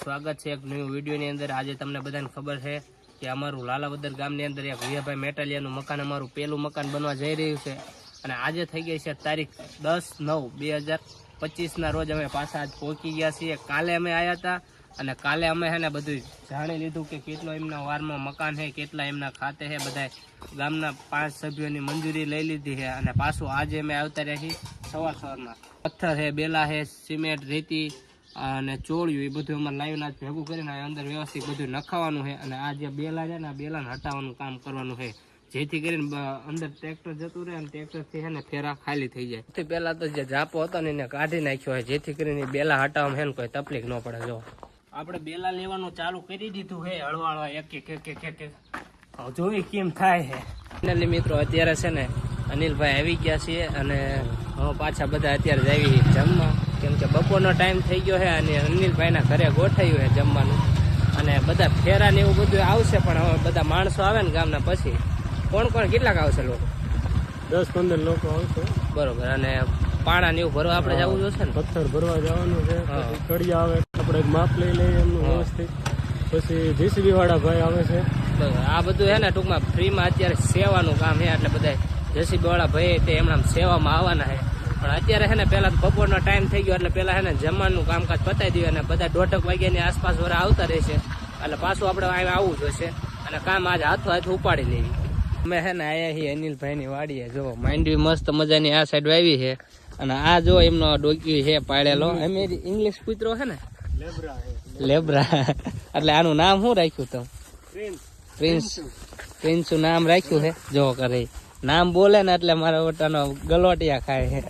સ્વાગત છે એક ન્યૂ વિડીયોની અંદર. આજે તમને બધાને ખબર છે કે અમારું લાલાવદર ગામની અંદર એક વિયાભાઈ મેટાલિયાનું મકાન, અમારું પહેલું મકાન બનવા જઈ રહ્યું છે. અને આજે થઈ ગઈ છે તારીખ દસ નવ બે હજાર પચીસના રોજ અમે પાછા આજ પહોંચી ગયા છીએ. કાલે અમે આવ્યા હતા અને કાલે અમે છે ને બધું જાણી લીધું કે કેટલો એમના વારમાં મકાન છે, કેટલા એમના ખાતે છે. બધા ગામના પાંચ સભ્યોની મંજૂરી લઈ લીધી છે અને પાછું આજે અમે આવતા રહ્યા છીએ સવાર સવારમાં. પથ્થર છે, બેલા છે, સિમેન્ટ, રેતી અને ચોળિયું એ બધું અમારે લાઈવના ભેગું કરીને અંદર વ્યવસ્થિત બધું નખાવાનું છે અને આ જે બેલા છે ને આ બેલાને હટાવવાનું કામ કરવાનું છે. જેથી કરીને અંદર ટ્રેક્ટર જતું રહે અને ટ્રેક્ટરથી છે ને ફેરા ખાલી થઈ જાય. તે પહેલા તો જે જાપો હતો ને એને કાઢી નાખ્યો હોય જેથી કરીને બેલા હટાવવામાં છે ને કોઈ તકલીફ ન પડે, જો. આપણે બેલા લેવાનું ચાલુ કરી દીધું છે હળવા હળવા એક એક એક એક એક. એક જોઈ કેમ થાય છે. મિત્રો, અત્યારે છે ને અનિલભાઈ આવી ગયા છીએ અને પાછા બધા અત્યારે જ આવી જમવા. કેમ કે બપોરનો ટાઈમ થઈ ગયો છે અને અનિલભાઈના ઘરે ગોઠવ્યું છે જમવાનું. અને બધા ફેરા ને એવું બધું આવશે પણ હવે બધા માણસો આવે ને ગામના પછી. કોણ કોણ કેટલાક આવશે લોકો? દસ પંદર લોકો આવશે. બરોબર અને પાણા ને એવું ભરવા આપણે જવું જોશે ને? પથ્થર ભરવા જવાનું છે. કડી આવે આપણે માપ લઈ લઈએ એમનું. વ્યવસ્થિત. પછી જીસીબી વાળા ભાઈ આવે છે. આ બધું છે ને ટૂંકમાં ફ્રીમાં અત્યારે સેવાનું કામ છે એટલે બધા જસીબી વાળા ભાઈ તે એમના સેવામાં આવવાના છે. પણ અત્યારે છે ને પેલા તો બપોરનો ટાઈમ થઈ ગયો એટલે પેલા છે ને જમવાનું કામકાજ પતાવી દઈએ અને બધા દોઢક વાગ્યાની આસપાસ વરા આવતા રહેશે એટલે પાછું આપણે અહીં આવવું જોશે અને કામ આજે હાથો હાથ ઉપાડી લેવી. અમે છે ને આયા છીએ અનિલભાઈની વાડીએ. જો માંડવી મસ્ત મજાની આ સાઈડ વાવી છે. અને આ જો એમનો ડોક્યુ છે પાડેલો. અમે ઇંગ્લિશ કૂતરો છે ને? લેબરા છે લેબ્રા એટલે આનું નામ શું રાખ્યું તમે? પ્રિન્સ. પ્રિન્સ. પ્રિન્સ નામ રાખ્યું છે? જો કરે. નામ બોલે ને એટલે મારા ઓટાનો ગલોટિયા ખાય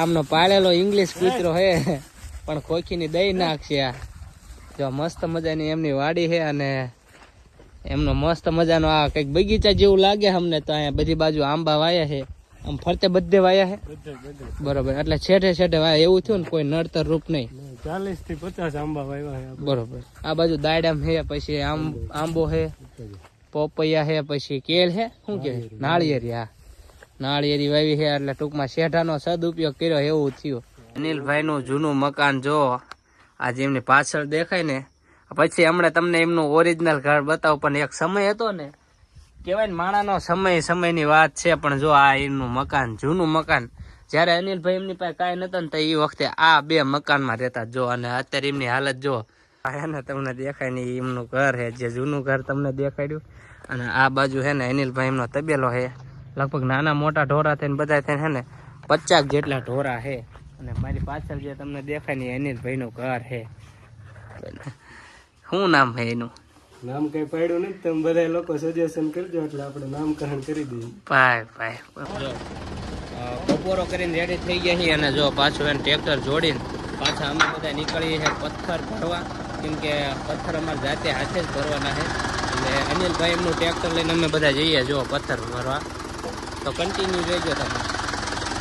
આમનો પાળેલો ઇંગ્લિશ કૂતરો હે પણ ખોખીની દઈ નાખશે આ. જો મસ્ત મજાની એમની વાડી છે અને એમનો મસ્ત મજાનો આ કંઈક બગીચા જેવું લાગે અમને તો અહીંયા બધી બાજુ આંબા વાયા છે. આમ ફરતે બધે વાયા છે. બરોબર એટલે છેઠે છેઠે વાયા. એવું થયું ને કોઈ નડતર રૂપ નહીં. ચાલીસથી પચાસ આંબા વાવ્યા બરોબર. આ બાજુ દાડમ હે પછી આમ આંબો હે પોપૈયા હે પછી કેળ હે શું કે? નાળિયેરી. હા. નાળિયેરી વાવી છે એટલે ટૂંકમાં શેઠાનો સદુપયોગ કર્યો એવું થયું. અનિલભાઈ નું જૂનું મકાન જો આજે એમની પાછળ દેખાય ને પછી હમણાં તમને એમનું ઓરિજિનલ ઘર બતાવું પણ એક સમય હતો ને કહેવાય ને માણાનો સમય સમયની વાત છે પણ જો આ એમનું મકાન જૂનું મકાન જ્યારે અનિલભાઈ એમની પાસે કાંઈ નતો ને તો એ વખતે આ બે મકાનમાં રહેતા જો અને અત્યારે એમની હાલત જો હે ને તમને દેખાય ને એમનું ઘર છે જે જૂનું ઘર તમને દેખાડ્યું. અને આ બાજુ હે ને અનિલભાઈ એમનો તબેલો છે લગભગ નાના મોટા ઢોરા થઈને બધા થઈને હે ને પચાસ જેટલા ઢોરા છે અને મારી પાછળ જે તમને દેખાય ને અનિલભાઈનું ઘર છે શું નામ છે એનું? નામ કઈ પાડ્યું નથી. તમે બધા લોકો સજેશન કરજો એટલે આપણે નામકરણ કરી દઈએ. ભાઈ ભાઈ જો બપોરો કરીને રેડી થઈ ગયા છીએ અને જો પાછું એને ટ્રેક્ટર જોડીને પાછા અમે બધા નીકળીએ છીએ પથ્થર ભરવા. કેમ કે પથ્થર અમારે જાતે હાથે જ ભરવાના છે. એટલે અનિલભાઈ એમનું ટ્રેક્ટર લઈને અમે બધા જઈએ જો પથ્થર ભરવા. તો કન્ટિન્યુ રહેજો તમે.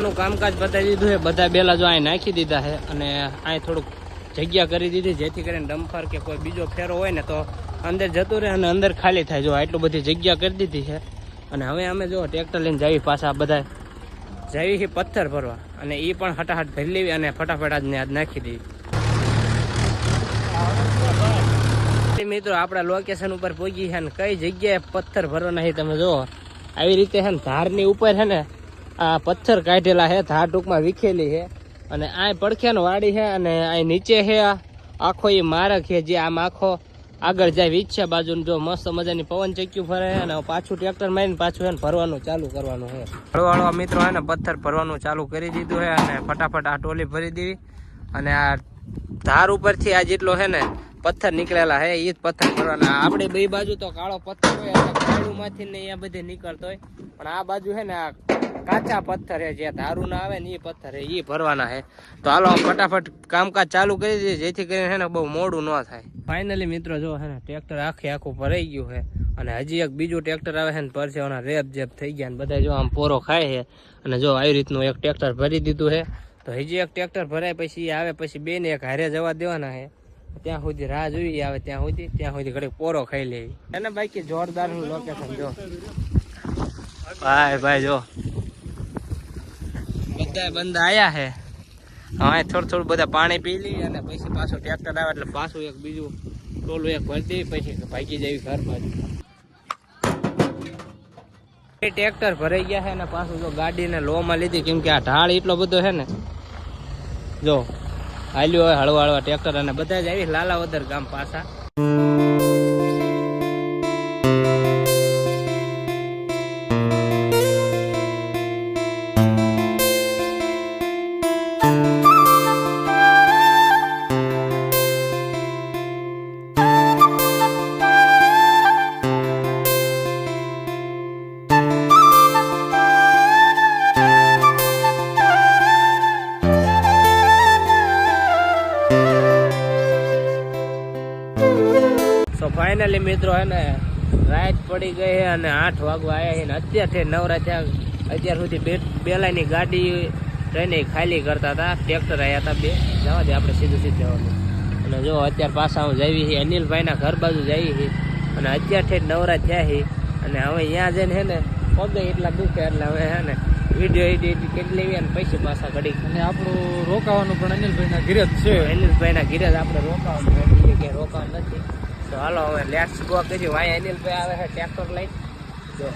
નું કામકાજ બતાવી દીધું છે, બધા બેલા જો અહીં નાખી દીધા છે અને અહીં થોડુંક જગ્યા કરી દીધી, જેથી કરીને ડમ્ફર કે કોઈ બીજો ફેરો હોય ને તો અંદર જતું રહે અને અંદર ખાલી થાય. જો આટલું બધી જગ્યા કરી દીધી છે. અને હવે અમે જો ટ્રેક્ટર લઈને જઈએ પાછા બધા જઈએ છીએ પથ્થર ભરવા. અને એ પણ હટાહટ ભરી લેવી અને ફટાફટ આજને આજ નાખી દેવી. મિત્રો, આપણા લોકેશન ઉપર પહોંચી છે ને કઈ જગ્યાએ પથ્થર ભરવાના છે તમે જુઓ. આવી રીતે છે ને ધારની ઉપર છે ને આ પથ્થર કાઢેલા છે, ધાર ટૂંકમાં વિખેલી છે. અને આ પડખ્યાનો વાડી છે અને અહીં નીચે છે આ. આખો એ મારક છે જે આમ આખો આગળ જાય વીછા બાજુ જો મસ્ત મજાની પવન ચક્યું ફરે અને પાછું ટ્રેક્ટર મારીને પાછું એને ભરવાનું ચાલુ કરવાનું છે. હળવા મિત્રો એને પથ્થર ભરવાનું ચાલુ કરી દીધું છે અને ફટાફટ આ ટોલી ભરી દીધી. અને આ ધાર ઉપરથી આ જેટલો છે ને પથ્થર નીકળેલા હે એ જ પથ્થર ભરવાના. આપણે બે બાજુ તો કાળો પથ્થર હોય એટલે માંથી ને અહીંયા બધે નીકળતો હોય. પણ આ બાજુ છે ને, આ કાચા પથ્થર છે જે ધારું ના આવે ને એ પથ્થર હે એ ભરવાના છે તો હાલો ફટાફટ કામકાજ ચાલુ કરી દઈએ, જેથી કરીને છે ને બહુ મોડું ન થાય. ફાઇનલી મિત્રો, જો છે ને, ટ્રેક્ટર આખે આખું ભરાઈ ગયું છે અને હજી એક બીજું ટ્રેક્ટર આવે છે ને, પરસેવાના રેપ જેપ થઈ ગયા ને બધા જો આમ પોરો ખાય છે અને જો આવી રીતનું એક ટ્રેક્ટર ભરી દીધું છે તો હજી એક ટ્રેક્ટર ભરાય, પછી આવે, પછી બે ને એક હારે જવા દેવાના છે ત્યાં સુધી રાહ જોઈ આવે ત્યાં સુધી ત્યાં સુધી ઘડી પોરો ખાઈ લેવી એને બાકી જોરદારનું લોકેશન જો. ભાઈ ભાઈ જો. બધા બંદા આયા છે હા થોડું થોડું બધા પાણી પી લઈ અને પછી પાછું ટ્રેક્ટર આવે એટલે પાછું એક બીજું ટોલું એક ભરી દેવી પછી ભાગી જવી ઘર બાજુ. ટ્રેક્ટર ભરાઈ ગયા છે અને પાછું જો ગાડીને લોમાં લીધી કેમ કે આ ઢાળ એટલો બધો છે ને. જો. હાલ્યું હળવા હળવા ટ્રેક્ટર અને બધા જ આવી લાલાવદર ગામ પાછા. ફાઇનલી મિત્રો હે ને રાત પડી ગઈ છે અને આઠ વાગવા આવ્યા છે ને અત્યારથી નવરા થયા. અત્યાર સુધી બે બેલાની ગાડી ટ્રેને ખાલી કરતા હતા ટ્રેક્ટર આવ્યા હતા બે. જવા દે આપણે સીધું સીધું જવાનું. અને જો અત્યારે પાછા હું જઈએ છીએ અનિલભાઈના ઘર બાજુ જઈએ છીએ અને અત્યારથી નવરા થયા છે અને હવે અહીંયા જઈને હે ને પગે એટલા દુખે એટલે હવે હે ને વીડિયો એડિટ કરી લેવી અને પૈસા પાછા ઘડી અને આપણું રોકાવાનું પણ અનિલભાઈના ઘરે જ છે. અનિલભાઈના ઘીરે જ આપણે રોકાવાનું. કે રોકાવાનું નથી. તો હાલો હવે લેટ્સ ગો વાય અનિલભાઈ આવે છે ટ્રેક્ટર લઈને. જો.